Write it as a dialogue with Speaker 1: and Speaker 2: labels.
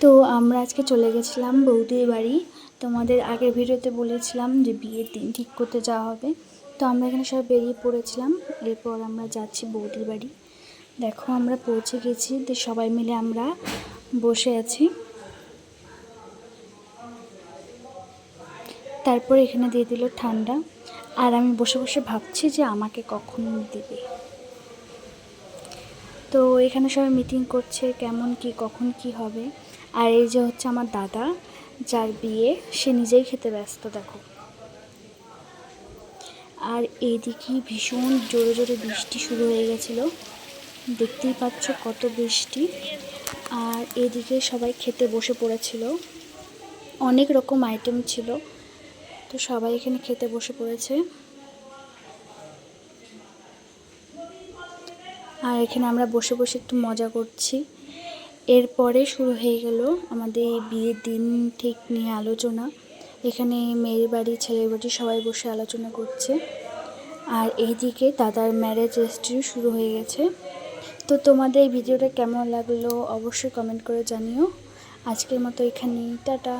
Speaker 1: তো আমরা আজকে চলে গেছিলাম বৌদির বাড়ি। তোমাদের আগের ভিডিওতে বলেছিলাম যে বিয়ের দিন ঠিক করতে যাওয়া হবে। তো আমরা এখানে সবাই বেরিয়ে পড়েছিলাম। এরপর আমরা যাচ্ছি বৌদির বাড়ি। দেখো, আমরা পৌঁছে গেছি। তো সবাই মিলে আমরা বসে আছি। তারপর এখানে দিয়ে দিল ঠান্ডা। আর আমি বসে বসে ভাবছি যে আমাকে কখন দেবে। তো এখানে সবাই মিটিং করছে, কেমন, কি, কখন, কি হবে। আর এই যে হচ্ছে আমার দাদা, যার বিয়ে, সে নিজেই খেতে ব্যস্ত, দেখো। আর এইদিকে ভীষণ জোরে জোরে বৃষ্টি শুরু হয়ে গেছিল। দেখতেই পাচ্ছ কত বৃষ্টি। আর এদিকে সবাই খেতে বসে পড়েছিল। অনেক রকম আইটেম ছিল। তো সবাই এখানে খেতে বসে পড়েছে। আর এখানে আমরা বসে বসে একটু মজা করছি। এরপরে শুরু হয়ে গেল আমাদের বিয়ের দিন ঠিক নিয়ে আলোচনা। এখানে মেয়ের বাড়ি, ছেলের বাড়ি সবাই বসে আলোচনা করছে। আর এইদিকে দাদার ম্যারেজ রেজিস্ট্রি শুরু হয়ে গেছে। তো তোমাদের ভিডিওটা কেমন লাগল অবশ্যই কমেন্ট করে জানিও। আজকের মতো এখানেই, টাটা।